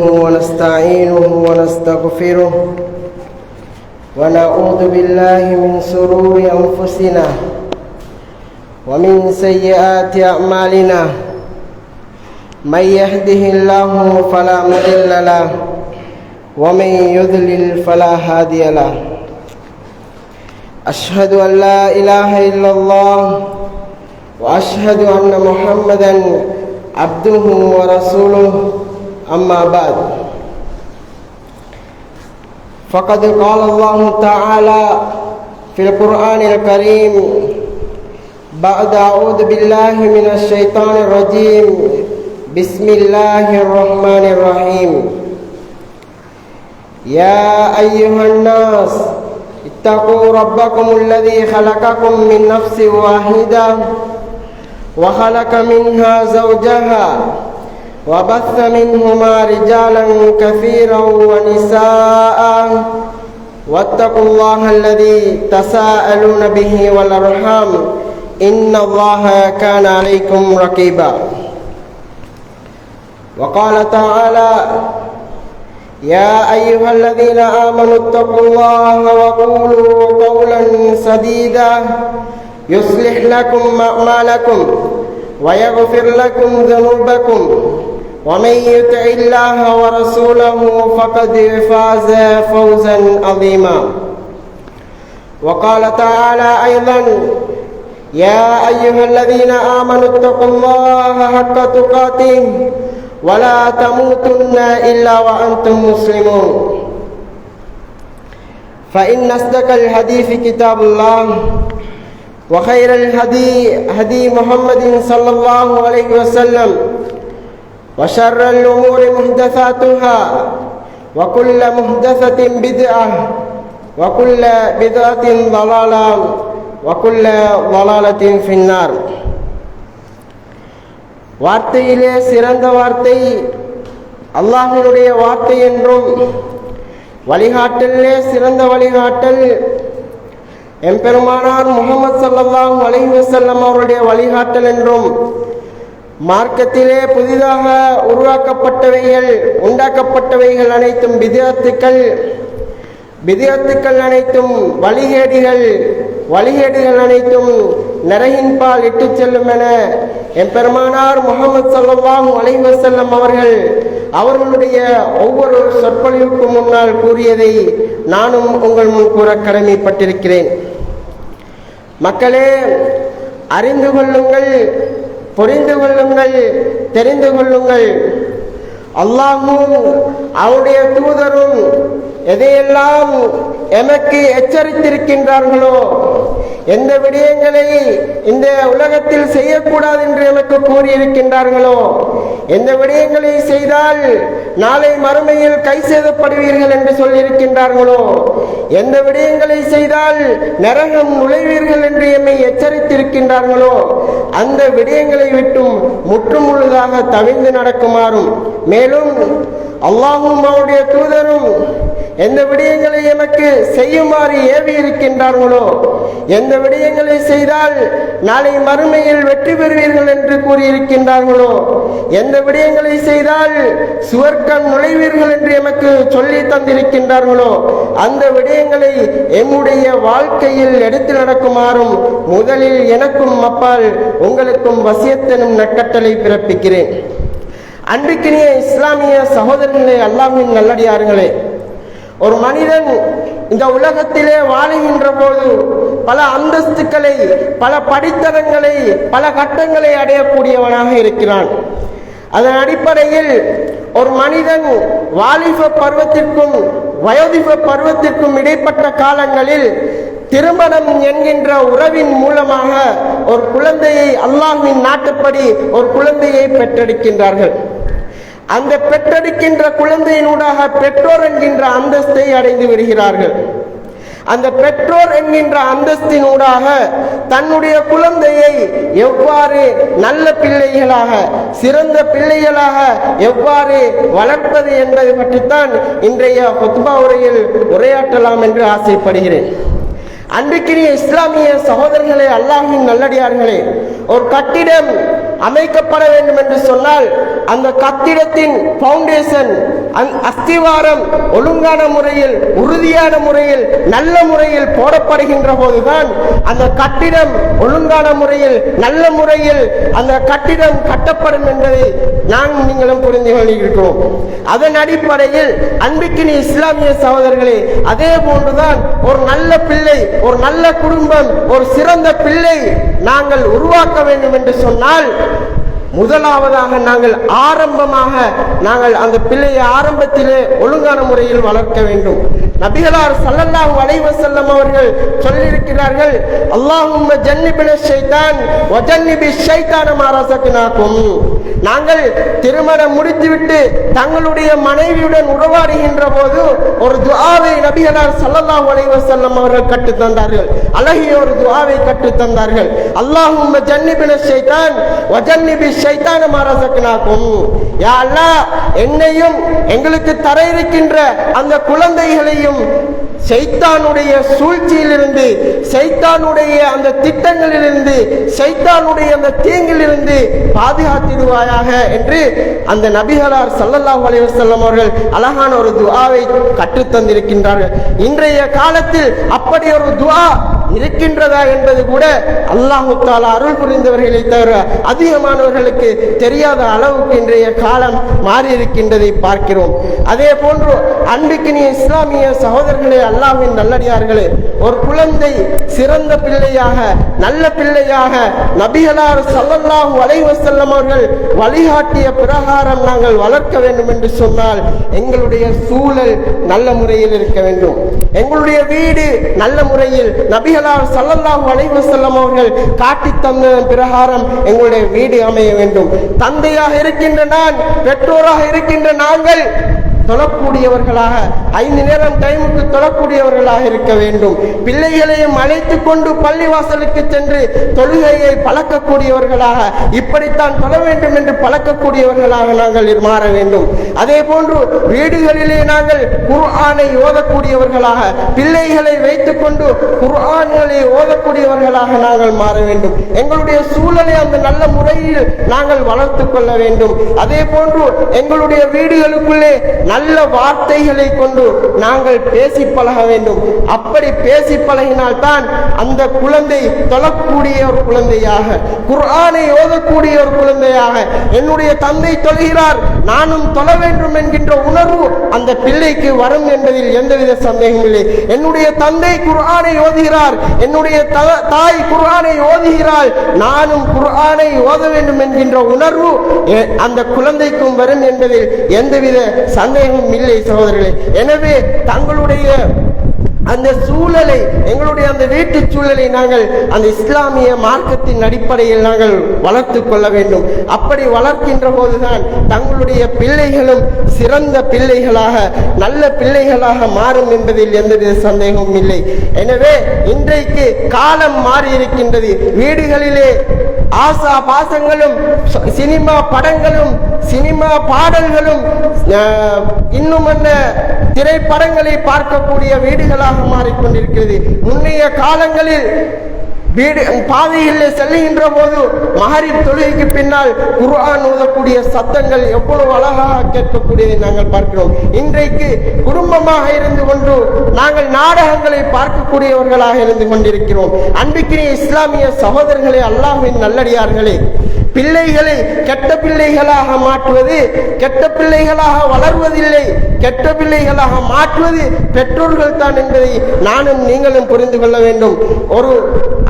ونستعينه ونستغفره ونعوذ بالله من سرور أنفسنا ومن سيئات أعمالنا. من يهده الله فلا مضل له ومن يضلل فلا هادي له. أشهد أن لا إله إلا الله وأشهد أن محمدا عبده ورسوله. أما بعد. فقد قال الله تعالى في القرآن الكريم بعد أعوذ بالله من الشيطان الرجيم. بسم الله الرحمن الرحيم. يا أيها الناس اتقوا ربكم الذي خلقكم من نفس واحدة وخلق منها زوجها وبث منهما رجالا كثيرا ونساء. واتقوا الله الذي تساءلون به والأرحام. إن الله كان عليكم رقيبا. وقال تعالى يا أيها الذين آمنوا اتقوا الله وقولوا قولا سديدا. يصلح لكم أعمالكم ويغفر لكم ذنوبكم. ومن يطع الله ورسوله فقد فاز فوزا عظيما. وقال تعالى أيضا يا أيها الذين آمنوا اتقوا الله حق تقاته ولا تموتن إلا وأنتم مسلمون. فإن أصدق الحديث كتاب الله وخير الهدي هدي محمد صلى الله عليه وسلم. وشر الأمور محدثاتها وكل محدثة بدعة وكل بدعة ضلالة وكل ضلالة في النار வார்த்தையிலே சிறந்த வார்த்தை அல்லாஹினுடைய வார்த்தை என்றும் வழிகாட்டலே சிறந்த வழிகாட்டல் எம்பெருமானார் முகமது சல்லாஹூ அலஹி வசல்லம் அவருடைய வழிகாட்டல் என்றும் மார்க்கத்திலே புதிதாக உருவாக்கப்பட்டவைகள் உண்டாக்கப்பட்டவைகள் அனைத்தும் விதத்துக்கள் விதத்துக்கள் அனைத்தும் வழிகேடுகள் வழிகேடுகள் அனைத்தும் நரகின்பால் இட்டு செல்லும் என எம்பெருமானார் முகமது சல்லாஹ் அலைவசல்லம் அவர்கள் அவர்களுடைய ஒவ்வொரு சொற்பொழிவுக்கு முன்னால் கூறியதை நானும் உங்கள் முன் கூற கடமைப்பட்டிருக்கிறேன். மக்களே அறிந்து கொள்ளுங்கள். புரிந்து கொள்ளுங்கள் தெரிந்து கொள்ளுங்கள். அல்லாஹும் அவருடைய தூதரும் எதையெல்லாம் எமக்கு எச்சரித்திருக்கின்றார்களோ எந்த விடயங்களை இந்த உலகத்தில் செய்யக்கூடாது என்று எமக்கு கூறியிருக்கின்றார்களோ எந்த விடயங்களை செய்தால் நாளை மறுமையில் கை செய்தப்படுவீர்கள் என்று சொல்லியிருக்கின்றார்களோ எந்த விடயங்களை செய்தால் நரகம் நுழைவீர்கள் என்று எம்மை எச்சரித்திருக்கின்றார்களோ அந்த விடயங்களை விட்டும் முற்றுமுழுதாக தவிர்ந்து நடக்குமாறும் மேலும் அல்லாஹும் அவருடைய தூதரும் எந்த விடயங்களை எமக்கு செய்யுமாறு ஏவி இருக்கின்றார்களோ எந்த விடயங்களை செய்தால் நாளை மறுமையில் வெற்றி பெறுவீர்கள் என்று கூறியிருக்கின்றார்களோ எந்த விடயங்களை செய்தால் சுவர்க்கம் நுழைவீர்கள் என்று எமக்கு சொல்லி தந்திருக்கின்றார்களோ அந்த விடயங்களை எம்முடைய வாழ்க்கையில் எடுத்து நடக்குமாறும் முதலில் எனக்கும் அப்பால் உங்களுக்கும் வசியத்தனும் நக்கட்டளை பிறப்பிக்கிறேன். அன்றைக்கினிய இஸ்லாமிய சகோதரர்களே அல்லாமின் நல்லடியார்களே ஒரு மனிதன் இந்த உலகத்திலே வாழுகின்ற போது பல அந்தஸ்துக்களை பல படித்தரங்களை பல கட்டங்களை அடையக்கூடியவனாக இருக்கிறான். அதன் அடிப்படையில் ஒரு மனிதன் வாலிப பருவத்திற்கும் வயோதிப பருவத்திற்கும் இடைப்பட்ட காலங்களில் திருமணம் என்கின்ற உறவின் மூலமாக ஒரு குழந்தையை அல்லாஹின் நாட்டுப்படி ஒரு குழந்தையை பெற்றெடுக்கின்றார்கள். அந்த பெற்றெடுக்கின்ற குழந்தையினூடாக பெற்றோர் என்கின்ற அந்தஸ்தை அடைந்து விடுகிறார்கள். அந்த பெற்றோர் என்கின்ற அந்தஸ்தினூடாக தன்னுடைய குழந்தையை எவ்வாறு நல்ல பிள்ளைகளாக சிறந்த பிள்ளைகளாக எவ்வாறு வளர்ப்பது என்பது பற்றித்தான் இன்றைய கொத்பா உரையில் உரையாற்றலாம் என்று ஆசைப்படுகிறேன். அன்றைக்கினிய இஸ்லாமிய சகோதரர்களே அல்லாஹின் நல்லடியார்களே ஒரு கட்டிடம் அமைக்கப்பட வேண்டும் என்று சொன்னால் அந்த கட்டிடத்தின் பவுண்டேஷன் அஸ்திவாரம் ஒழுங்கான முறையில் உறுதியான முறையில் நல்ல முறையில் போடப்படுகின்ற போதுதான் அந்த கட்டிடம் ஒழுங்கான முறையில் நல்ல முறையில் அந்த கட்டிடம் கட்டப்படும் என்பதை நான் நீங்களும் புரிந்து கொண்டிருக்கிறோம் அதன் அடிப்படையில் அன்பிக்கினி இஸ்லாமிய சகோதரர்களே அதே போன்றுதான் ஒரு நல்ல பிள்ளை ஒரு நல்ல குடும்பம் ஒரு சிறந்த பிள்ளை நாங்கள் உருவாக்க வேண்டும் என்று சொன்னால் முதலாவதாக நாங்கள் ஆரம்பமாக நாங்கள் அந்த பிள்ளையை ஆரம்பத்திலே ஒழுங்கான முறையில் வளர்க்க வேண்டும். நபிகளார் சல்லல்லா அலைஹி செல்லம் அவர்கள் சொல்லியிருக்கிறார்கள் அல்லாஹும் ஜன்னிபின ஷைத்தான் வ ஷைத்தான மா நாங்கள் திருமணம் முடித்துவிட்டு தங்களுடைய மனைவியுடன் உறவாடுகின்ற போது ஒரு துவாவை நபிகளார் ஸல்லல்லாஹு அலைஹி செல்லம் அவர்கள் கற்று தந்தார்கள். அழகிய ஒரு துவாவை கற்று தந்தார்கள். அல்லாஹும் ஜன்னிபின ஷைத்தான் வ ஜன்னிபி ஷைத்தான மா யா அல்லா என்னையும் எங்களுக்கு தர இருக்கின்ற அந்த குழந்தைகளையும் சைத்தானுடைய சூழ்ச்சியிலிருந்து சைத்தானுடைய அந்த திட்டங்களிலிருந்து சைத்தானுடைய அந்த தீங்கிலிருந்து பாதுகாத்திடுவாயாக என்று அந்த நபிகளார் சல்லல்லா அலைஹி வஸல்லம் அவர்கள் அழகான ஒரு துவாவை கற்றுத் தந்திருக்கின்றார்கள் இன்றைய காலத்தில் அப்படி ஒரு துவா இருக்கின்றதா என்பது கூட அல்லாஹு தாலா அருள் புரிந்தவர்களை தவிர அதிகமானவர்களுக்கு தெரியாத அளவுக்கு இன்றைய காலம் மாறி இருக்கின்றதை பார்க்கிறோம். அதே போன்று அன்பிக்கினிய இஸ்லாமிய சகோதரர்களே அல்லாஹின் நல்லடியார்களே ஒரு குழந்தை சிறந்த பிள்ளையாக நல்ல பிள்ளையாக நபிகளார் ஸல்லல்லாஹு வலைவசல்லம் அவர்கள் வழிகாட்டிய பிரகாரம் நாங்கள் வளர்க்க வேண்டும் என்று சொன்னால் எங்களுடைய சூழல் நல்ல முறையில் இருக்க வேண்டும். எங்களுடைய வீடு நல்ல முறையில் நபிகள் நபிகளார் சல்லல்லாஹு அலைஹி செல்லம் அவர்கள் காட்டி தந்த பிரகாரம் எங்களுடைய வீடு அமைய வேண்டும். தந்தையாக இருக்கின்ற நான் பெற்றோராக இருக்கின்ற நாங்கள் தொழக்கூடியவர்களாக ஐந்து நேரம் டைமுக்கு தொழக்கூடியவர்களாக இருக்க வேண்டும். பிள்ளைகளையும் அழைத்து கொண்டு பள்ளிவாசலுக்கு சென்று தொழுகையை பழக்கக்கூடியவர்களாக இப்படித்தான் தொழ வேண்டும் என்று பழக்கக்கூடியவர்களாக நாங்கள் மாற வேண்டும். அதே போன்று வீடுகளிலே நாங்கள் குர்ஆனை ஓதக்கூடியவர்களாக பிள்ளைகளை வைத்துக் கொண்டு குர்ஆன்களை ஓதக்கூடியவர்களாக நாங்கள் மாற வேண்டும். எங்களுடைய சூழலை அந்த நல்ல முறையில் நாங்கள் வளர்த்துக் கொள்ள வேண்டும். அதே போன்று எங்களுடைய வீடுகளுக்குள்ளே நல்ல வார்த்தைகளை கொண்டு நாங்கள் பேசி பழக வேண்டும். அப்படி பேசி பழகினால் தான் அந்த குழந்தை தொழக்கூடிய ஒரு குழந்தையாக குர்ஆனை ஓதக்கூடிய ஒரு குழந்தையாக என்னுடைய தந்தை தொழுகிறார் நானும் தொழ வேண்டும் என்கின்ற உணர்வு அந்த பிள்ளைக்கு வரும் என்பதில் எந்தவித சந்தேகம் இல்லை. என்னுடைய தந்தை குர்ஆனை ஓதுகிறார் என்னுடைய தாய் குர்ஆனை ஓதுகிறாள் நானும் குர்ஆனை ஓத வேண்டும் என்கின்ற உணர்வு அந்த குழந்தைக்கும் வரும் என்பதில் எந்தவித சந்தேகம் சந்தேகமும் இல்லை சகோதரர்களே. எனவே தங்களுடைய அந்த சூழலை எங்களுடைய அந்த வீட்டு சூழலை நாங்கள் அந்த இஸ்லாமிய மார்க்கத்தின் அடிப்படையில் நாங்கள் வளர்த்து கொள்ள வேண்டும். அப்படி வளர்க்கின்ற போதுதான் தங்களுடைய பிள்ளைகளும் சிறந்த பிள்ளைகளாக நல்ல பிள்ளைகளாக மாறும் என்பதில் எந்தவித சந்தேகமும் இல்லை. எனவே இன்றைக்கு காலம் மாறி இருக்கின்றது வீடுகளிலே ஆசா பாசங்களும் சினிமா படங்களும் சினிமா பாடல்களும் இன்னும் என்ன திரைப்படங்களை பார்க்கக்கூடிய வீடுகளாக மாறிக்கொண்டிருக்கிறது. முன்னைய காலங்களில் வீடு பாதையில் செல்லுகின்ற போது மகரிப் தொழுகைக்கு பின்னால் குர்ஆன் ஓதக்கூடிய சத்தங்கள் எவ்வளவு அழகாக கேட்கக்கூடியதை நாங்கள் பார்க்கிறோம். இன்றைக்கு குடும்பமாக இருந்து கொண்டு நாங்கள் நாடகங்களை பார்க்கக்கூடியவர்களாக இருந்து கொண்டிருக்கிறோம். அன்பிக்கிற இஸ்லாமிய சகோதரர்களே அல்லாமின் நல்லடியார்களே பிள்ளைகளை கெட்ட பிள்ளைகளாக மாற்றுவது கெட்ட பிள்ளைகளாக வளர்வதில்லை கெட்ட பிள்ளைகளாக மாற்றுவது பெற்றோர்கள் தான் என்பதை நானும் நீங்களும் புரிந்து கொள்ள வேண்டும். ஒரு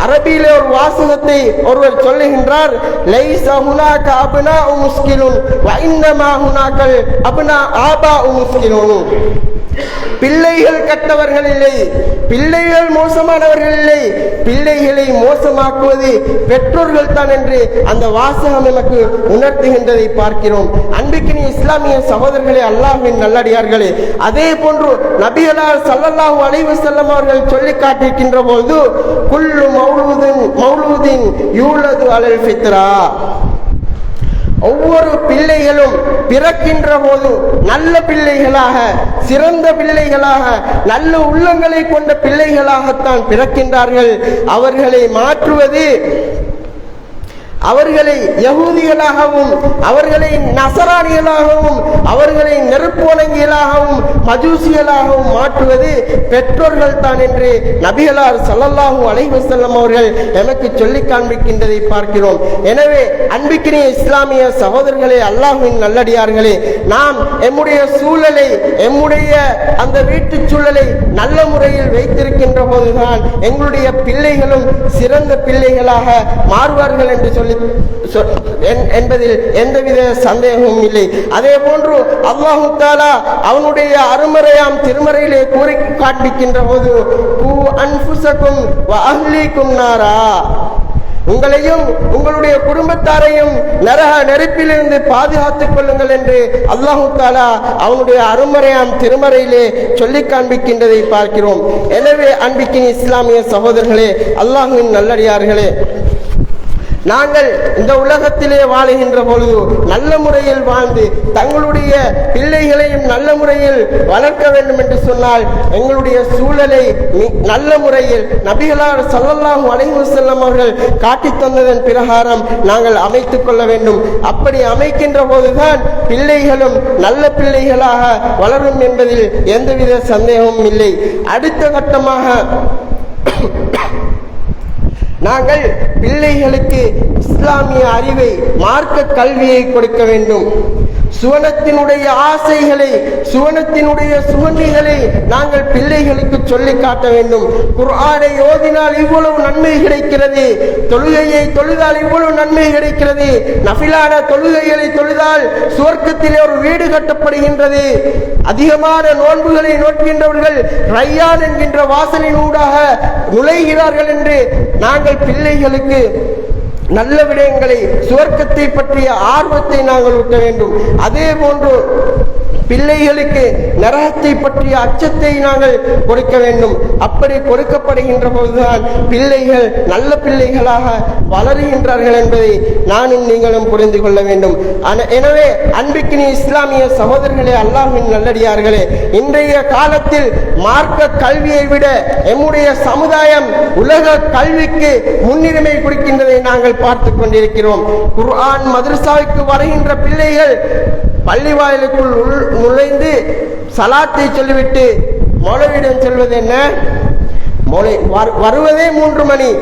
அரபியிலே ஒரு வாசகத்தை ஒருவர் சொல்லுகின்றார் லைஸ ஹுனாக அப்னா முஸ்கிலுன் வ இன்னமா ஹுனாக்கல் ஆபா முஸ்கிலுன். பிள்ளைகள் கட்டவர்கள் இல்லை. பிள்ளைகள் மோசமானவர்கள் இல்லை. பிள்ளைகளை மோசமாக்குவது பெற்றோர்கள் தான் என்று அந்த வாசகம் நமக்கு உணர்த்துகின்றதை பார்க்கிறோம். அன்பிக்கினி இஸ்லாமிய சகோதரர்களே அல்லாஹ்வின் நல்லடியார்களே அதே போன்று நபிகளார் சல்லல்லா அலைவு செல்லும் அவர்கள் சொல்லி காட்டியிருக்கின்ற போது குல்லு மௌலூதின் மௌலூதின் யூலது அலல் ஃபித்ரா. ஒவ்வொரு பிள்ளைகளும் பிறக்கின்ற போது நல்ல பிள்ளைகளாக சிறந்த பிள்ளைகளாக நல்ல உள்ளங்களை கொண்ட பிள்ளைகளாகத்தான் பிறக்கின்றார்கள். அவர்களை மாற்றுவது அவர்களை யகூதிகளாகவும் அவர்களை நசராணிகளாகவும் அவர்களை நெருப்பு வணங்கிகளாகவும் மஜூசிகளாகவும் மாற்றுவது பெற்றோர்கள் தான் என்று நபிகளார் ஸல்லல்லாஹு அலைவசல்லம் அவர்கள் எனக்கு சொல்லி காண்பிக்கின்றதை பார்க்கிறோம். எனவே அன்பிக்கினிய இஸ்லாமிய சகோதரர்களே அல்லாஹின் நல்லடியார்களே நாம் எம்முடைய சூழலை எம்முடைய அந்த வீட்டு சூழலை நல்ல முறையில் வைத்திருக்கின்ற போதுதான் எங்களுடைய பிள்ளைகளும் சிறந்த பிள்ளைகளாக மாறுவார்கள் என்று சொல்லி என்பதில் எந்தவித சந்தேகமும் இல்லை. அதே போன்று அல்லாஹு தாலா அவனுடைய அருமறையாம் திருமறையிலே கூறி காண்பிக்கின்ற போது "கூ நாரா. உங்களையும் உங்களுடைய குடும்பத்தாரையும் நரக நெருப்பிலிருந்து பாதுகாத்துக் கொள்ளுங்கள் என்று அல்லாஹு தாலா அவனுடைய அருமறையாம் திருமறையிலே சொல்லி காண்பிக்கின்றதை பார்க்கிறோம். எனவே அன்பிக்கின் இஸ்லாமிய சகோதரர்களே அல்லாஹுவின் நல்லடியார்களே நாங்கள் இந்த உலகத்திலே வாழுகின்ற பொழுது நல்ல முறையில் வாழ்ந்து தங்களுடைய பிள்ளைகளையும் நல்ல முறையில் வளர்க்க வேண்டும் என்று சொன்னால் எங்களுடைய சூழலை நல்ல முறையில் நபிகளார் ஸல்லல்லாஹு அலைஹி வஸல்லம் அவர்கள் காட்டி தந்ததன் பிரகாரம் நாங்கள் அமைத்துக் கொள்ள வேண்டும். அப்படி அமைக்கின்ற போதுதான் பிள்ளைகளும் நல்ல பிள்ளைகளாக வளரும் என்பதில் எந்தவித சந்தேகமும் இல்லை. அடுத்த கட்டமாக நாங்கள் பிள்ளைகளுக்கு இஸ்லாமிய அறிவை மார்க்க கல்வியை கொடுக்க வேண்டும். சுவனத்தினுடைய ஆசைகளை சுவனத்தினுடைய சுகண்டிகளை நாங்கள் பிள்ளைகளுக்கு சொல்லி காட்ட வேண்டும். குர்ஆனை ஓதினால் இவ்வளவு நன்மை கிடைக்கிறது. தொழுகையை தொழுதால் இவ்வளவு நன்மை கிடைக்கிறது. நபிலான தொழுகைகளை தொழுதால் சுவர்க்கத்திலே ஒரு வீடு கட்டப்படுகின்றது. அதிகமான நோன்புகளை நோக்கின்றவர்கள் ரையான் என்கின்ற வாசலின் ஊடாக நுழைகிறார்கள் என்று நாங்கள் பிள்ளைகளுக்கு நல்ல விடயங்களை சுவர்க்கத்தை பற்றிய ஆர்வத்தை நாங்கள் ஊட்ட வேண்டும். அதே போன்று பிள்ளைகளுக்கு நரகத்தை பற்றிய அச்சத்தை நாங்கள் கொடுக்க வேண்டும். அப்படி கொடுக்கப்படுகின்ற போதுதான் பிள்ளைகள் நல்ல பிள்ளைகளாக வளருகின்றார்கள் என்பதை நானும் நீங்களும் புரிந்து கொள்ள வேண்டும். எனவே அன்பிக்கினி இஸ்லாமிய சகோதரர்களே அல்லாஹின் நல்லடியார்களே இன்றைய காலத்தில் மார்க்க கல்வியை விட எம்முடைய சமுதாயம் உலக கல்விக்கு முன்னுரிமை கொடுக்கின்றதை நாங்கள் பார்த்து கொண்டிருக்கிறோம். குர்ஆன் மதரசாவுக்கு வருகின்ற பிள்ளைகள் பள்ளி வாயிலுக்குள் உள் நுழைந்து சலாத்தை சொல்லிவிட்டு மௌலவியிடம் சொல்வது என்ன? மௌலை வரு- வருவதே மூன்று மணி.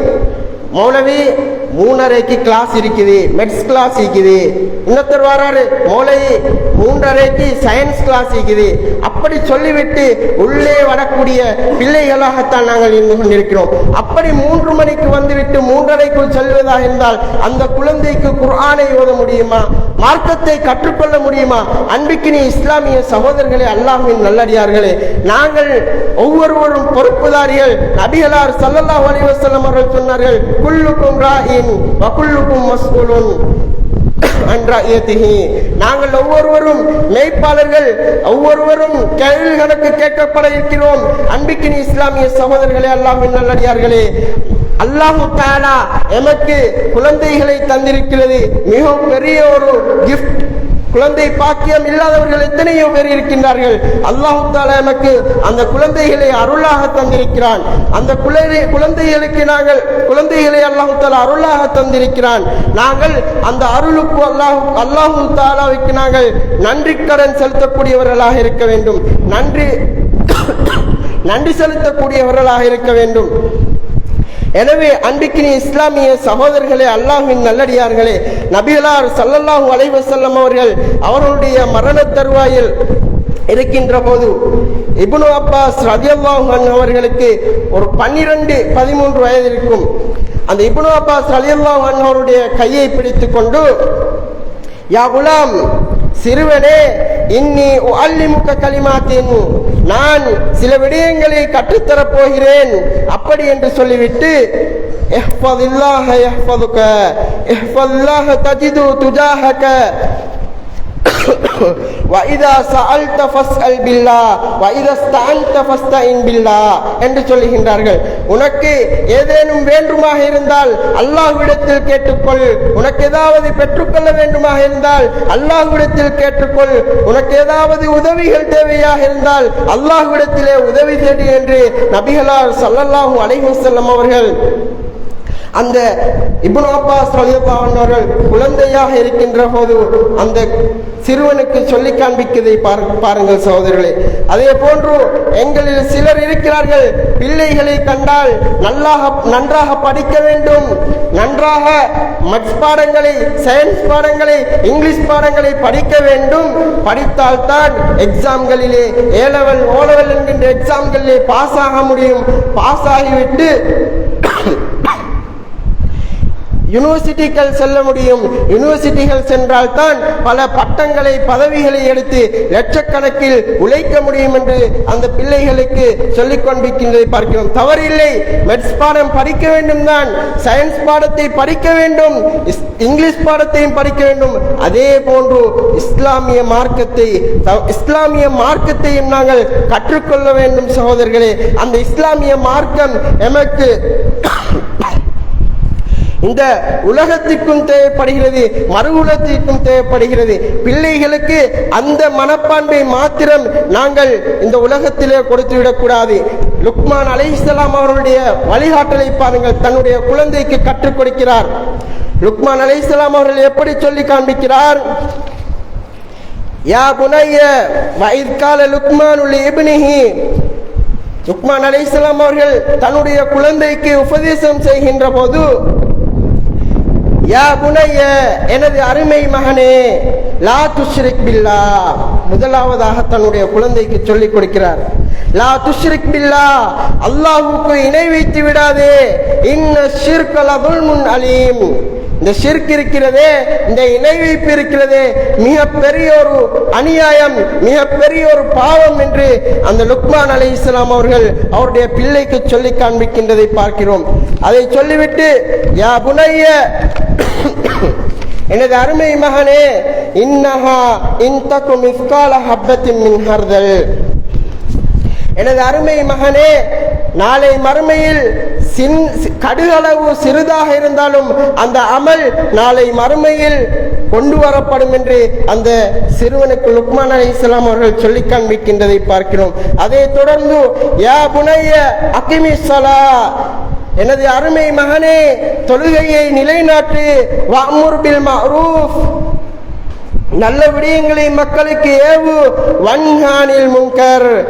மௌலவி மூணரைக்கு கிளாஸ் இருக்குது மெட்ஸ் கிளாஸ் இருக்குது. இன்னொருத்தர் வராரு மௌலவி மூன்றரைக்கு சயின்ஸ் கிளாஸ் இருக்குது. அப்படி சொல்லிவிட்டு உள்ளே வரக்கூடிய பிள்ளைகளாகத்தான் நாங்கள் இருந்து கொண்டிருக்கிறோம். அப்படி மூன்று மணிக்கு வந்துவிட்டு மூன்றரைக்குள் செல்வதாக இருந்தால் அந்த குழந்தைக்கு குர்ஆனை ஓத முடியுமா? மார்க்கத்தை கற்றுக்கொள்ள முடியுமா? அன்பிக்கினி இஸ்லாமிய சகோதரர்களே அல்லாஹின் நல்லடியார்களே நாங்கள் ஒவ்வொருவரும் பொறுப்புதாரிகள். நபிகளார் சல்லல்லா அலைஹி அவர்கள் சொன்னார்கள் குல்லுக்கும் ராயின் வ குல்லுக்கும் நாங்கள் ஒவ்வொருவரும் மேய்ப்பாளர்கள் ஒவ்வொருவரும் கேள்வி கணக்கு கேட்கப்பட இருக்கிறோம். அன்பிக்கினி இஸ்லாமிய சகோதரர்களே அல்லாஹ்வின் நல்லடியார்களே அல்லாஹு தாலா எமக்கு குழந்தைகளை தந்திருக்கிறது. மிகவும் பெரிய ஒரு கிஃப்ட் குழந்தை பாக்கியம் இல்லாதவர்கள் எத்தனையோ பேர் இருக்கின்றார்கள். அல்லாஹு தாலா எமக்கு அந்த குழந்தைகளை அருளாக தந்திருக்கிறான். அந்த குழந்தை குழந்தைகளுக்கு நாங்கள் குழந்தைகளை அல்லாஹு தாலா அருளாக தந்திருக்கிறான். நாங்கள் அந்த அருளுக்கு அல்லாஹு அல்லாஹு தாலாவுக்கு நாங்கள் நன்றி கடன் செலுத்தக்கூடியவர்களாக இருக்க வேண்டும். நன்றி நன்றி செலுத்தக்கூடியவர்களாக இருக்க வேண்டும். எனவே அன்பிக்கினி இஸ்லாமிய சகோதரர்களே அல்லாஹின் நல்லடியார்களே நபிகளார் சல்லல்லாஹு அலைவசல்லம் அவர்கள் அவர்களுடைய மரண தருவாயில் இருக்கின்ற போது இபுனு அப்பாஸ் ரலியல்லாஹு அவர்களுக்கு ஒரு பன்னிரண்டு பதிமூன்று வயது இருக்கும். அந்த இபுனு அப்பாஸ் ரலியல்லாஹு அவருடைய கையை பிடித்து கொண்டு யா குலாம் சிறுவனே இன்னி அல்லிமுக களிமாத்தின் நான் சில விடயங்களை கற்றுத்தரப் போகிறேன் அப்படி என்று சொல்லிவிட்டு இஹ்ஃபதில்லாஹ யஹ்ஃபதுக இஹ்ஃபதில்லாஹ தஜிது துஜாஹக وَإِذَا سَأَلْتَ என்று சொல்லுகின்றார்கள். உனக்கு ஏதேனும் வேண்டுமாக இருந்தால் அல்லாஹ்விடத்தில் கேட்டுக்கொள். உனக்கு ஏதாவது பெற்றுக்கொள்ள வேண்டுமாக இருந்தால் அல்லாஹ்விடத்தில் கேட்டுக்கொள். உனக்கு ஏதாவது உதவிகள் தேவையாக இருந்தால் அல்லாஹ்விடத்திலே உதவி தேடு என்று நபிகளார் ஸல்லல்லாஹு அலைஹுசல்லம் அவர்கள் அந்த இப்னு அப்பாஸ் அவர்கள் குழந்தையாக இருக்கின்ற போது அந்த சிறுவனுக்கு சொல்லி காண்பிக்கதை பாருங்கள் சகோதரர்களே. அதே போன்று எங்களில் சிலர் இருக்கிறார்கள். பிள்ளைகளை கண்டால் நல்லாக நன்றாக படிக்க வேண்டும். நன்றாக மட்ஸ் பாடங்களை சயின்ஸ் பாடங்களை இங்கிலீஷ் பாடங்களை படிக்க வேண்டும். படித்தால்தான் எக்ஸாம்களிலே ஏலவல் ஓலவல் என்கின்ற எக்ஸாம்களிலே பாஸ் ஆக முடியும். பாஸ் ஆகிவிட்டு யூனிவர்சிட்டிகள் செல்ல முடியும். யூனிவர்சிட்டிகள் சென்றால் தான் பல பட்டங்களை பதவிகளை எடுத்து லட்சக்கணக்கில் உழைக்க முடியும் என்று அந்த பிள்ளைகளுக்கு சொல்லிக் கொண்டிருக்கின்றதை பார்க்கிறோம். தவறில்லை. மெட்ஸ் பாடம் படிக்க வேண்டும் தான் சயின்ஸ் பாடத்தை படிக்க வேண்டும். இஸ்- இங்கிலீஷ் பாடத்தையும் படிக்க வேண்டும். அதே போன்று இஸ்லாமிய மார்க்கத்தை இஸ்லாமிய மார்க்கத்தையும் நாங்கள் கற்றுக்கொள்ள வேண்டும் சகோதரர்களே. அந்த இஸ்லாமிய மார்க்கம் எமக்கு இந்த உலகத்திற்கும் தேவைப்படுகிறது மறு உலகத்திற்கும் தேவைப்படுகிறது. பிள்ளைகளுக்கு அந்த மனப்பான்மை மாத்திரம் நாங்கள் இந்த உலகத்திலே கொடுத்துவிடக்கூடாது லுக்மான் அலிஸ்லாம் அவர்களுடைய வழிகாட்டலை பாருங்கள். தன்னுடைய குழந்தைக்கு கற்றுக் கொடுக்கிறார். லுக்மான் அலிஸ்லாம் அவர்கள் எப்படி சொல்லி காண்பிக்கிறார்? யா புனைய வயது கால லுக்மானுல் இப்னிஹி. லுக்மான் அலைஹிஸ்ஸலாம் அவர்கள் தன்னுடைய குழந்தைக்கு உபதேசம் செய்கின்ற போது யா புனைய எனது அருமை மகனே லா துஷ்ரிக் பில்லா. முதலாவதாக தன்னுடைய குழந்தைக்கு சொல்லிக் கொடுக்கிறார். லா துஷ்ரிக் பில்லா அல்லாஹுக்கு இணை வைத்து விடாதே. இன்ன ஷிர்கல முன் அலீம். இந்த சிறுக்கு இருக்கிறதே இந்த இணை வைப்பு இருக்கிறதே மிக பெரிய ஒரு அநியாயம் மிக பெரிய ஒரு பாவம் என்று அந்த லுக்மான் அலி இஸ்லாம் அவர்கள் அவருடைய பிள்ளைக்கு சொல்லி காண்பிக்கின்றதை பார்க்கிறோம். அதை சொல்லிவிட்டு யா புனைய எனது அருமை மகனே இன்னஹா இன்தக்கும் மிஸ்கால ஹப்பத்தின் மின் ஹர்தல். எனது அருமை மகனே நாளை மறுமையில் சின் சி- கடுகளவு சிறிதாக இருந்தாலும் அந்த அமல் நாளை மறுமையில் கொண்டு வரப்படும் என்று அந்த சிறுவனுக்கு லுக்மான் அலி இஸ்லாம் அவர்கள் சொல்லி காண்பிக்கின்றதை பார்க்கிறோம். அதை தொடர்ந்து யா புனைய அகிமி எனது அருமை மகனே தொழுகையை நிலைநாட்டு வஅமுர் பில் நல்ல விடயங்களை மக்களுக்கு ஏவு வன்ஹானில் முன்கர்.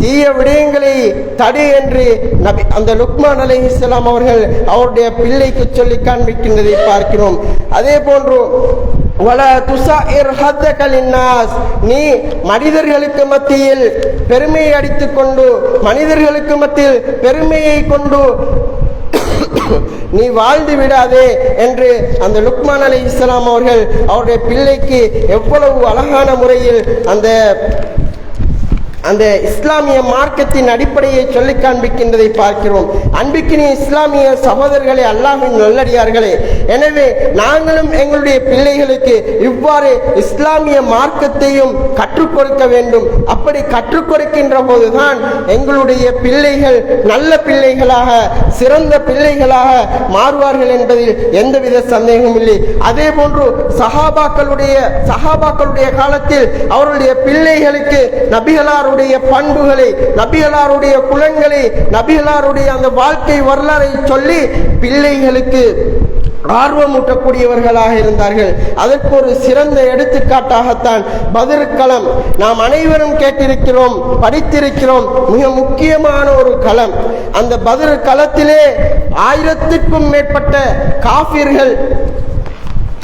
தீய விடயங்களை தடு என்று நபி அந்த லுக்மான் அலைஹிஸ்ஸலாம் அவர்கள் அவருடைய பிள்ளைக்கு சொல்லி காண்பிக்கின்றதை பார்க்கிறோம். அதே போன்று வல நீ மனிதர்களுக்கு மத்தியில் பெருமையை அடித்துக் கொண்டு மனிதர்களுக்கு மத்தியில் பெருமையை கொண்டு நீ வாழ்ந்து விடாதே என்று அந்த லுக்மான் அலை இஸ்லாம் அவர்கள் அவருடைய பிள்ளைக்கு எவ்வளவு அழகான முறையில் அந்த அந்த இஸ்லாமிய மார்க்கத்தின் அடிப்படையை சொல்லி காண்பிக்கின்றதை பார்க்கிறோம். அன்பிக்கினி இஸ்லாமிய சகோதரர்களே அல்லாமின் நல்லடியார்களே எனவே நாங்களும் எங்களுடைய பிள்ளைகளுக்கு இவ்வாறு இஸ்லாமிய மார்க்கத்தையும் கற்றுக் கொடுக்க வேண்டும். அப்படி கற்றுக் கொடுக்கின்ற போதுதான் எங்களுடைய பிள்ளைகள் நல்ல பிள்ளைகளாக சிறந்த பிள்ளைகளாக மாறுவார்கள் என்பதில் எந்தவித சந்தேகமும் இல்லை. அதே போன்று சஹாபாக்களுடைய சஹாபாக்களுடைய காலத்தில் அவருடைய பிள்ளைகளுக்கு நபிகளாருடைய பண்புகளை நபிகளாருடைய குலங்களை நபிகளாருடைய அந்த வாழ்க்கை வரலாறை சொல்லி பிள்ளைகளுக்கு ஆர்வமூட்டக்கூடியவர்களாக இருந்தார்கள். அதற்கு ஒரு சிறந்த எடுத்துக்காட்டாகத்தான் பதிர்களம் நாம் அனைவரும் கேட்டிருக்கிறோம் படித்திருக்கிறோம் மிக முக்கியமான ஒரு களம் அந்த பதிர் களத்திலே ஆயிரத்திற்கும் மேற்பட்ட காஃபிர்கள்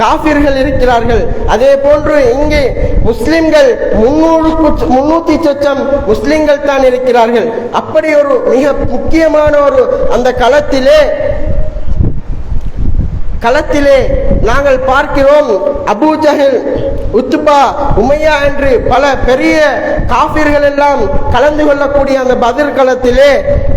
காபிர்கள் இருக்கிறார்கள். அதே போன்று இங்கே முஸ்லிம்கள் முன்னூறுக்கு முன்னூத்தி சொச்சம் முஸ்லிம்கள் தான் இருக்கிறார்கள். அப்படி ஒரு மிக முக்கியமான ஒரு அந்த களத்திலே களத்திலே நாங்கள் பார்க்கிறோம் அபு ஜஹில் உத்துபா உமையா என்று பல பெரிய காபிர்கள் எல்லாம் கலந்து கொள்ளக்கூடிய அந்த பதில் களத்திலே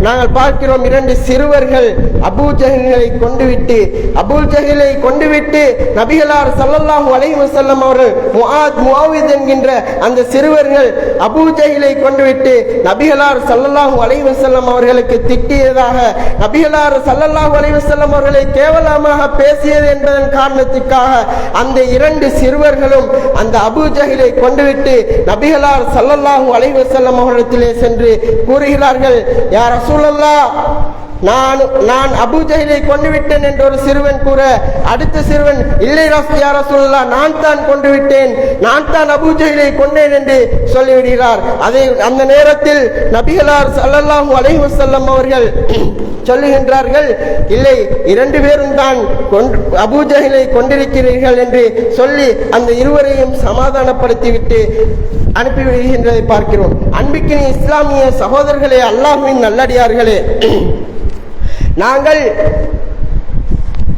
நாங்கள் பார்க்கிறோம் இரண்டு சிறுவர்கள் அபூ ஜஹலை கொண்டு விட்டு அபூ ஜஹலை கொண்டு விட்டு நபிகளார் சல்லல்லாஹு அலைஹி வஸல்லம் அவர்கள் முஆத் முஆவித் என்கின்ற அந்த சிறுவர்கள் அபூ ஜஹலை கொண்டு விட்டு நபிகளார் சல்லல்லாஹு அலைஹி வஸல்லம் அவர்களுக்கு திட்டியதாக நபிகளார் சல்லல்லாஹு அலைஹி செல்லம் அவர்களை கேவலமாக பேசியது என்பதன் காரணத்திற்காக அந்த இரண்டு சிறுவர்களும் அந்த அபுஜகிலை கொண்டுவிட்டு நபிகளார் ஸல்லல்லாஹு அலைவசல்லம் வஸல்லம் அவர்களிடத்திலே சென்று கூறுகிறார்கள் யார் சூழல்லா நான் நான் அபு ஜஹிலை கொண்டு விட்டேன் என்று ஒரு சிறுவன் கூற அடுத்த சிறுவன் இல்லை ரஸ்தியா சொல்லா நான் தான் கொண்டு விட்டேன் நான் தான் அபு ஜஹிலை கொண்டேன் என்று சொல்லிவிடுகிறார். அதை அந்த நேரத்தில் நபிகளார் சல்லல்லாஹு அலைஹி அவர்கள் சொல்லுகின்றார்கள் இல்லை இரண்டு பேரும் தான் அபு அபூ கொண்டிருக்கிறீர்கள் என்று சொல்லி அந்த இருவரையும் சமாதானப்படுத்திவிட்டு அனுப்பிவிடுகின்றதை பார்க்கிறோம். அன்பிக்கினி இஸ்லாமிய சகோதரர்களே அல்லாஹுவின் நல்லடியார்களே நாங்கள்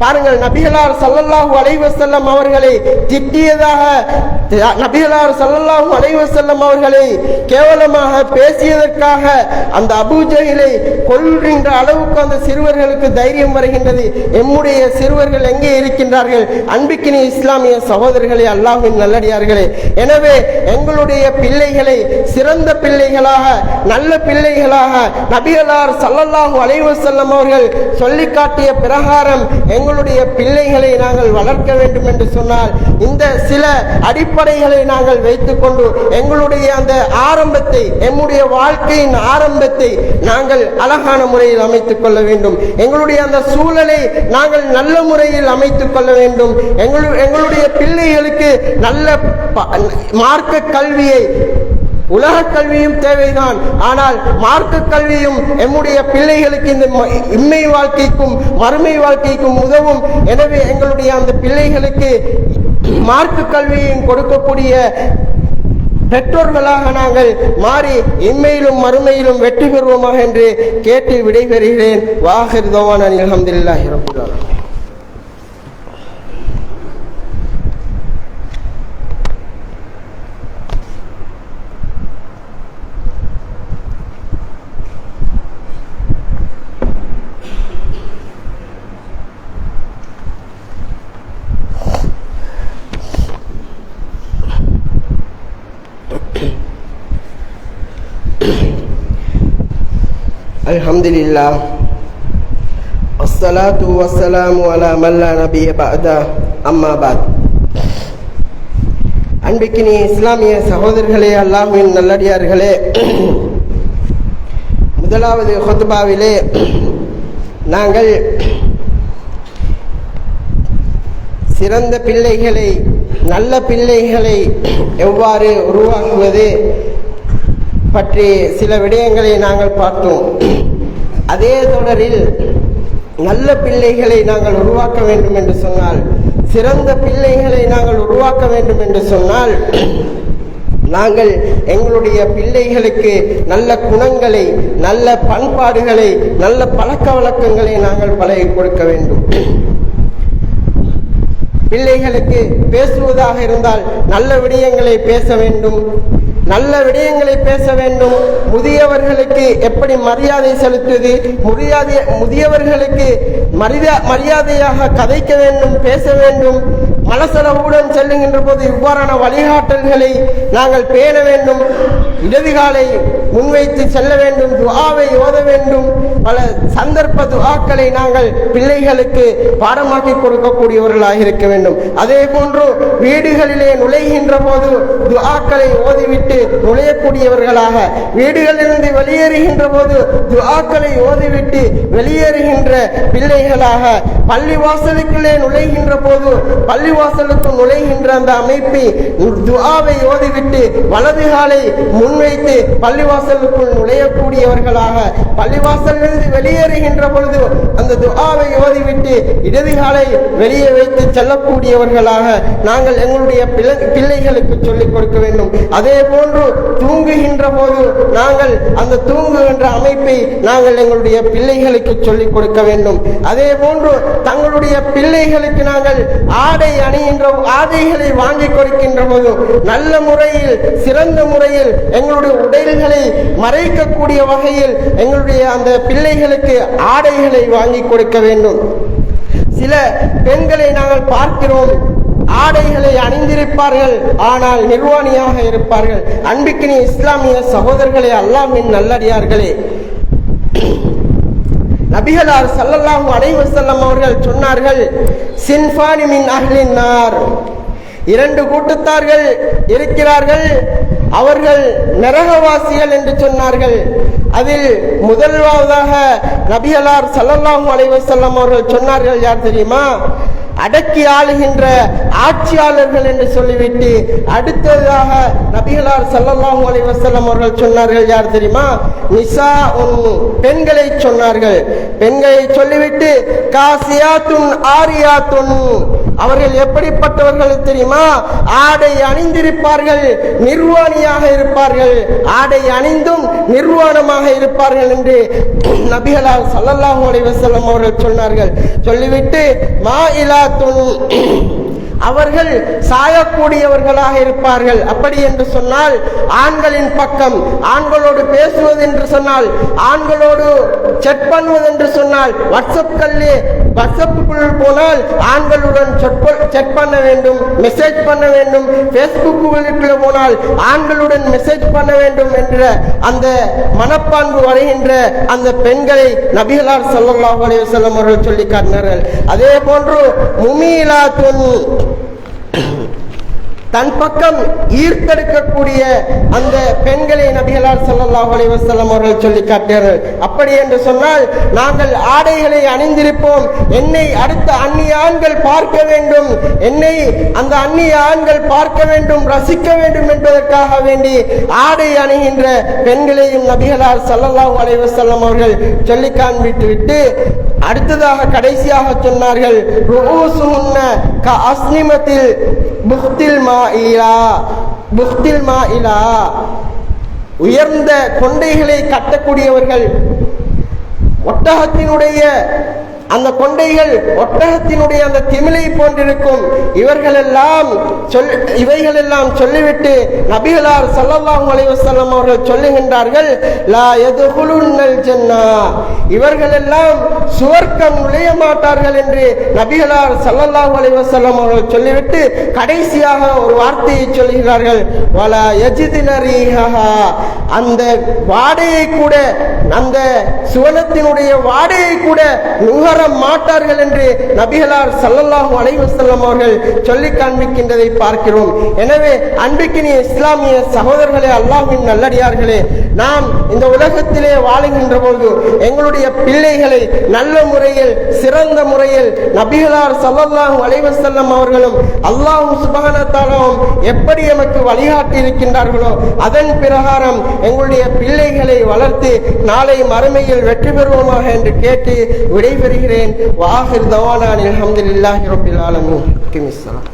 பாருங்கள் நபிகளார் சல்லல்லாஹு அலைவசல்லம் அவர்களை திட்டியதாக நபிகளார் சல்லல்லாஹு அலைவசல்லம் அவர்களை கேவலமாக பேசியதற்காக அந்த அபூஜைகளை கொள்கின்ற அளவுக்கு அந்த சிறுவர்களுக்கு தைரியம் வருகின்றது. எம்முடைய சிறுவர்கள் எங்கே இருக்கின்றார்கள்? அன்பிக்கினி இஸ்லாமிய சகோதரர்களே அல்லாஹின் நல்லடியார்களே. எனவே எங்களுடைய பிள்ளைகளை சிறந்த பிள்ளைகளாக நல்ல பிள்ளைகளாக நபிகளார் சல்லல்லாஹு அலைவசல்லம் அவர்கள் சொல்லி காட்டிய பிரகாரம் எங்களுடைய பிள்ளைகளை நாங்கள் வளர்க்க வேண்டும் என்று சொன்னால் இந்த சில அடிப்படைகளை நாங்கள் வைத்துக்கொண்டு எங்களுடைய அந்த ஆரம்பத்தை எம்முடைய வாழ்க்கையின் ஆரம்பத்தை நாங்கள் அழகான முறையில் அமைத்துக் கொள்ள வேண்டும். எங்களுடைய அந்த சூழலை நாங்கள் நல்ல முறையில் அமைத்துக் கொள்ள வேண்டும். எங்களுடைய பிள்ளைகளுக்கு நல்ல மார்க்க கல்வியை உலக கல்வியும் தேவைதான். ஆனால் மார்க்க கல்வியும் எம்முடைய பிள்ளைகளுக்கு இந்த ம- இம்மை வாழ்க்கைக்கும் மறுமை வாழ்க்கைக்கும் உதவும். எனவே எங்களுடைய அந்த பிள்ளைகளுக்கு மார்க்க கல்வியையும் கொடுக்கக்கூடிய பெற்றோர்களாக நாங்கள் மாறி இம்மையிலும் மறுமையிலும் வெற்றி பெறுவோமாக என்று கேட்டு விடைபெறுகிறேன். வாஹிர் தவான் அல்ஹம்துலில்லாஹி ரப்பில் ஆலமீன் الحمد لله والصلاة والسلام على من لا نبي بعد أما بعد அன்பிக்கினி இஸ்லாமிய சகோதரர்களே அல்லாஹ்வின் நல்லடியார்களே முதலாவது ஹுத்பாவிலே நாங்கள் சிறந்த பிள்ளைகளை நல்ல பிள்ளைகளை எவ்வாறு உருவாக்குவது பற்றி சில விடயங்களை நாங்கள் பார்த்தோம் அதே தொடரில் நல்ல பிள்ளைகளை நாங்கள் உருவாக்க வேண்டும் என்று சொன்னால் சிறந்த பிள்ளைகளை நாங்கள் உருவாக்க வேண்டும் என்று சொன்னால் நாங்கள் எங்களுடைய பிள்ளைகளுக்கு நல்ல குணங்களை நல்ல பண்பாடுகளை நல்ல பழக்க வழக்கங்களை நாங்கள் பழகி கொடுக்க வேண்டும். பிள்ளைகளுக்கு பேசுவதாக இருந்தால் நல்ல விடயங்களை பேச வேண்டும். நல்ல விடயங்களை பேச வேண்டும். முதியவர்களுக்கு எப்படி மரியாதை செலுத்துவது? முதியாதை முதியவர்களுக்கு மரியா மரியாதையாக கதைக்க வேண்டும் பேச வேண்டும். மனசளவுடன் செல்லுகின்ற போது இவ்வாறான வழிகாட்டல்களை நாங்கள் பேண வேண்டும். இடதுகாலை முன்வைத்து செல்ல வேண்டும் துவாவை ஓத வேண்டும். பல சந்தர்ப்ப துவாக்களை நாங்கள் பிள்ளைகளுக்கு பாடமாக்கி கொடுக்கக்கூடியவர்களாக இருக்க வேண்டும். அதே போன்று வீடுகளிலே நுழைகின்ற போது துவாக்களை ஓதிவிட்டு நுழையக்கூடியவர்களாக வீடுகளிலிருந்து வெளியேறுகின்ற போது துவாக்களை ஓதிவிட்டு வெளியேறுகின்ற பிள்ளைகளாக பள்ளிவாசலுக்குள்ளே நுழைகின்ற போது பள்ளிவாசலுக்கு நுழைகின்ற அந்த அமைப்பை துவாவை ஓதிவிட்டு வலது காலை முன்வைத்து பள்ளிவாசலுக்குள் நுழையக்கூடியவர்களாக பள்ளிவாசலிலிருந்து வெளியேறுகின்ற பொழுது அந்த துஆவை ஓதிவிட்டு இடது காலை வெளியே வைத்து செல்லக்கூடியவர்களாக நாங்கள் எங்களுடைய பிள்ளைகளுக்கு சொல்லிக் கொடுக்க வேண்டும். அதே போன்று தூங்குகின்ற போது நாங்கள் அந்த தூங்குகின்ற அமைப்பை நாங்கள் எங்களுடைய பிள்ளைகளுக்கு சொல்லிக் கொடுக்க வேண்டும். அதே போன்று தங்களுடைய பிள்ளைகளுக்கு நாங்கள் ஆடை அணிகின்ற ஆடைகளை வாங்கி கொடுக்கின்ற போது நல்ல முறையில் சிறந்த முறையில் எங்களுடைய உடல்களை மறைக்கக்கூடிய வகையில் எங்களுடைய அந்த பிள்ளைகளுக்கு ஆடைகளை வாங்கி கொடுக்க வேண்டும். சில பெண்களை நாங்கள் பார்க்கிறோம். ஆடைகளை அணிந்திருப்பார்கள் ஆனால் நிர்வாணியாக இருப்பார்கள். அன்பிக்கினி இஸ்லாமிய சகோதரர்களே அல்லாமின் நல்லடியார்களே. நபிகளார் சல்லல்லாம் அலைஹி செல்லம் அவர்கள் சொன்னார்கள் சின்பானி மின் அஹ்லின் இரண்டு கூட்டத்தார்கள் இருக்கிறார்கள். அவர்கள் நரகவாசிகள் என்று சொன்னார்கள். அதில் முதல்வாவதாக நபிகளார் சல்லல்லாஹு அலைவசல்லம் அவர்கள் சொன்னார்கள் யார் தெரியுமா? அடக்கி ஆளுகின்ற ஆட்சியாளர்கள் என்று சொல்லிவிட்டு அடுத்ததாக நபிகளார் சல்லல்லாஹு அலைஹி அவர்கள் சொன்னார்கள் யார் தெரியுமா? நிசா பெண்களை சொன்னார்கள். பெண்களை சொல்லிவிட்டு காசியாத்துன் ஆரியாத்துன். அவர்கள் எப்படிப்பட்டவர்கள் தெரியுமா? ஆடை அணிந்திருப்பார்கள் நிர்வாணியாக இருப்பார்கள். ஆடை அணிந்தும் நிர்வாணமாக இருப்பார்கள் என்று நபிகளார் சல்லல்லாஹு அலைஹி வஸல்லம் அவர்கள் சொன்னார்கள். சொல்லிவிட்டு மா இலா இலாத்துன் அவர்கள் சாயக்கூடியவர்களாக இருப்பார்கள். அப்படி என்று சொன்னால் ஆண்களின் பக்கம் ஆண்களோடு பேசுவது என்று சொன்னால் ஆண்களோடு செட் பண்ணுவது என்று சொன்னால் வாட்ஸ்அப்களிலே வாட்ஸ்அப்புக்குள் போனால் ஆண்களுடன் செட் பண்ண வேண்டும் மெசேஜ் பண்ண வேண்டும் ஃபேஸ்புக்குள்ள போனால் ஆண்களுடன் மெசேஜ் பண்ண வேண்டும் என்ற அந்த மனப்பான்பு வருகின்ற அந்த பெண்களை நபிகளார் சல்லாஹ் அலைஹி வஸல்லம் அவர்கள் சொல்லி காட்டினார்கள். அதே போன்று முமீலாத்துன் தன் தன் பக்கம் ஈர்த்தெடுக்கக்கூடிய அந்த பெண்களை நபிகளார் ஸல்லல்லாஹு அலைவசல்லம் அவர்கள் சொல்லி காட்டினார்கள். அப்படி என்று சொன்னால் நாங்கள் ஆடைகளை அணிந்திருப்போம். என்னை அடுத்த அந்நிய ஆண்கள் பார்க்க வேண்டும். என்னை அந்த அந்நிய ஆண்கள் பார்க்க வேண்டும் ரசிக்க வேண்டும் என்பதற்காக வேண்டி ஆடை அணிகின்ற பெண்களையும் நபிகளார் சல்லல்லாஹ் அலைவசல்லம் அவர்கள் சொல்லி காண்பித்து விட்டு அடுத்ததாக கடைசியாக சொன்னார்கள் ருஊசுஹுன்ன க அஸ்னிமத்தில் புக்தில் மாயிலா புக்தில் இலா உயர்ந்த கொண்டைகளை கட்டக்கூடியவர்கள் ஒட்டகத்தினுடைய அந்த கொண்டைகள் ஒட்டகத்தினுடைய அந்த திமிலை போன்றிருக்கும். இவர்களெல்லாம் சொல் இவைகளெல்லாம் சொல்லிவிட்டு நபிகளார் சல்லல்லாஹ் அலைவசல்லம் அவர்கள் சொல்லுகின்றார்கள் லா யதுகுலுன்னல் ஜென்னா. இவர்களெல்லாம் சுவர்க்கம் நுழைய மாட்டார்கள் என்று நபிகளார் சல்லல்லாஹ் அலைவசல்லம் அவர்கள் சொல்லிவிட்டு கடைசியாக ஒரு வார்த்தையை சொல்கிறார்கள் வலா யஜிதின அந்த வாடையை கூட அந்த சுவனத்தினுடைய வாடையை கூட நுகர் மாட்டார்கள் என்று நபிகளார் சல்லல்லாஹு அலைவசல்லம் அவர்கள் சொல்லி காண்பிக்கின்றதை பார்க்கிறோம். எனவே அன்பிக்கினிய இஸ்லாமிய சகோதரர்களே அல்லாஹின் நல்லடியார்களே நாம் இந்த உலகத்திலே வாழுகின்ற போது எங்களுடைய பிள்ளைகளை நல்ல முறையில் சிறந்த முறையில் நபிகளார் சல்லல்லாஹு அலைவசல்லம் அவர்களும் அல்லாஹ் சுபகனத்தாலும் எப்படி எமக்கு வழிகாட்டி இருக்கின்றார்களோ அதன் பிரகாரம் எங்களுடைய பிள்ளைகளை வளர்த்து நாளை மறுமையில் வெற்றி பெறுவோமாக என்று கேட்டு விடைபெறுகிறேன். வாஹிர் தவானான் அல்ஹம்துலில்லாஹி ரப்பில் ஆலமீன் கிமிஸ்ஸலாம்